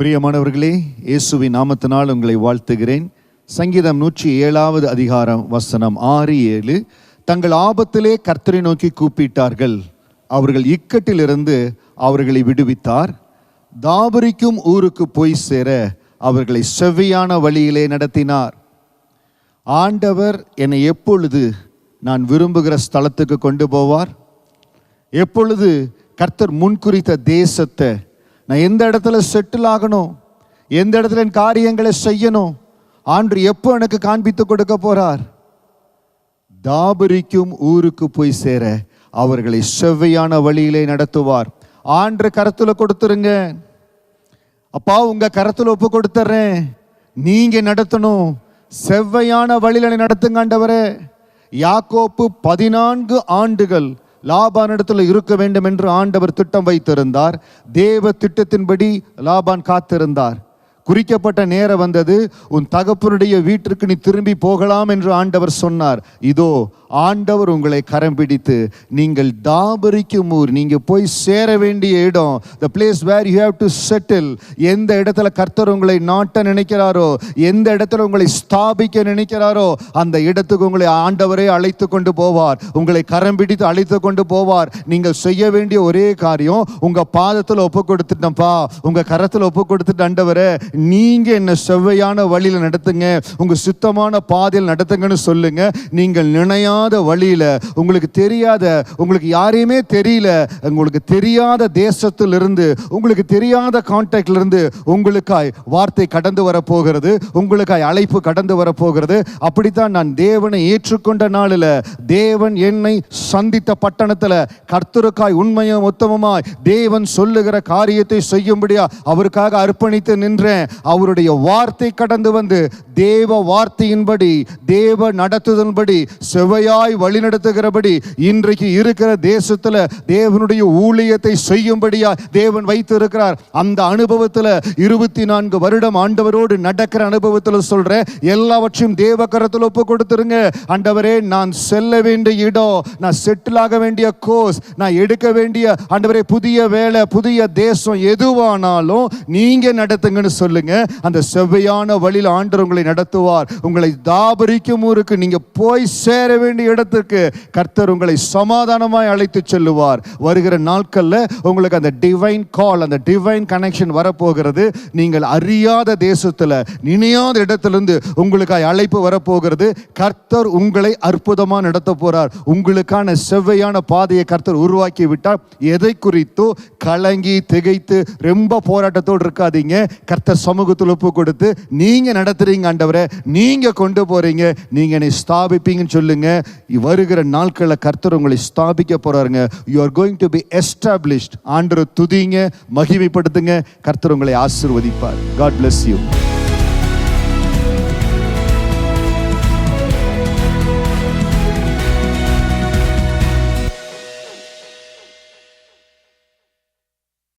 பிரியமானவர்களே இயேசுவின் நாமத்தினால் உங்களை வாழ்த்துகிறேன். சங்கீதம் நூற்றி ஏழாவது அதிகாரம் வசனம் ஆறு ஏழு. தங்கள் ஆபத்திலே கர்த்தரை நோக்கி கூப்பிட்டார்கள். அவர்கள் இக்கட்டிலிருந்து அவர்களை விடுவித்தார். தாபரிக்கும் ஊருக்கு போய் சேர அவர்களை செவ்வியான வழியிலே நடத்தினார். ஆண்டவர் என்னை எப்பொழுது நான் விரும்புகிற ஸ்தலத்துக்கு கொண்டு போவார்? எப்பொழுது கர்த்தர் முன்குறித்த தேசத்தை நான் எந்த இடத்துல செட்டில் ஆகணும்? எந்த இடத்துல என் காரியங்களை செய்யணும்? ஆண்டு எப்போ எனக்கு காண்பித்து கொடுக்க போறார்? தாபரிக்கும் ஊருக்கு போய் சேர அவர்களை செவ்வையான வழியிலே நடத்துவார். ஆண்டு கரத்தில் கொடுத்துருங்க. அப்பா உங்க கரத்தில் ஒப்பு கொடுத்துறேன். நீங்க நடத்தணும். செவ்வையான வழியில நடத்துங்காண்டவரே நடத்துங்க ஆண்டவரே. யாக்கோப்பு பதினான்கு ஆண்டுகள் லாபானிடத்தில் இருக்க வேண்டும் என்று ஆண்டவர் திட்டம் வைத்திருந்தார். தேவ திட்டத்தின்படி லாபான் காத்திருந்தார். குறிக்கப்பட்ட நேரம் வந்தது. உன் தகப்பனுடைய வீட்டிற்கு நீ திரும்பி போகலாம் என்று ஆண்டவர் சொன்னார். இதோ ஆண்டவர் உங்களை கரம் பிடித்து நீங்கள் தாபரிக்கும் ஊர் நீங்கள் போய் சேர வேண்டிய இடம் the place where you have to settle எந்த இடத்துல கர்த்தர் உங்களை நாட்ட நினைக்கிறாரோ எந்த இடத்துல உங்களை ஸ்தாபிக்க நினைக்கிறாரோ அந்த இடத்துக்கு உங்களை ஆண்டவரே அழைத்து கொண்டு போவார். உங்களை கரம் பிடித்து அழைத்து கொண்டு போவார். நீங்கள் செய்ய வேண்டிய ஒரே காரியம் உங்கள் பாதத்தில் ஒப்பு கொடுத்துட்டேன்ப்பா உங்கள் கரத்தில் ஒப்பு கொடுத்துட்டு ஆண்டவரே நீங்க என்ன செவ்வையான வழியில் நடத்துங்க உங்க சுத்தமான பாதையில் நடத்துங்கன்னு சொல்லுங்க. நீங்கள் நினையாத வழியில் உங்களுக்கு தெரியாத உங்களுக்கு யாரையுமே தெரியல உங்களுக்கு தெரியாத தேசத்திலிருந்து உங்களுக்கு தெரியாத கான்டாக்ட்ல இருந்து உங்களுக்காய் வார்த்தை கடந்து வரப்போகிறது உங்களுக்காய் அழைப்பு கடந்து வரப்போகிறது. அப்படித்தான் நான் தேவனை ஏற்றுக்கொண்ட நாளில் தேவன் என்னை சந்தித்த பட்டணத்தில் கர்த்தருக்காய் உண்மையும் உத்தமமாய் தேவன் சொல்லுகிற காரியத்தை செய்யும்படியா அவருக்காக அர்ப்பணித்து நின்றேன். அவருடைய வார்த்தை கடந்து வந்து தேவ வார்த்தையின்படி தேவ நடத்துதன்படி செவையாய் வழிநடத்துகிறபடி இன்றைக்கு இருக்கிற தேசத்துல தேவனுடைய ஊழியத்தை செய்யும்படியா தேவன் வைத்திருக்கிறார். அந்த அனுபவத்தில் இருபத்தி நான்கு வருடம் ஆண்டவரோடு நடக்கிற அனுபவத்தில் சொல்றேன். எல்லாவற்றையும் தேவ கரத்தில் ஒப்பு கொடுத்துருங்க. ஆண்டவரே நான் செல்ல வேண்டிய இடம் நான் செட்டில் ஆக வேண்டிய கோர்ஸ் நான் எடுக்க வேண்டிய ஆண்டவரே புதிய வேலை புதிய தேசம் எதுவானாலும் நீங்க நடத்துங்கன்னு சொல்லுங்க அந்த செவ்வையான வழியில் ஆண்டவர் உங்களை நடத்துவார். உங்களை தாபரிக்கும் ஊருக்கு நீங்க போய் சேர வேண்டிய இடத்துக்கு கர்த்தர் உங்களை சமாதானமாய் அழைத்து செல்லுவார். வருகிற நாட்கள்ல உங்களுக்கு அந்த டிவைன் கால் அந்த டிவைன் கனெக்ஷன் வரப்போகிறது. நீங்கள் அறியாத தேசத்துல நினையாத இடத்திலிருந்து உங்களுக்காய் அழைப்பு வரப்போகிறது. கர்த்தர் உங்களை அற்புதமா நடத்த போறார். உங்களுக்கான செவ்வையான பாதையை கர்த்தர் உருவாக்கி விட்டால் எதை குறித்தோ கலங்கி திகைத்து ரொம்ப போராட்டத்தோடு இருக்காதீங்க. கர்த்தர் சமூகத்தில் ஒப்பு கொடுத்து நீங்கள் நடத்துகிறீங்க ஆண்டவரை. நீங்கள் கொண்டு போகிறீங்க நீங்கள் என்னை ஸ்தாபிப்பீங்கன்னு சொல்லுங்க. வருகிற நாட்களில் கர்த்தர் உங்களை ஸ்தாபிக்க போகிறாருங்க you are going to be established ஆண்டரை துதிங்க மகிமைப்படுத்துங்க. கர்த்தர் உங்களை ஆசிர்வதிப்பார். God bless you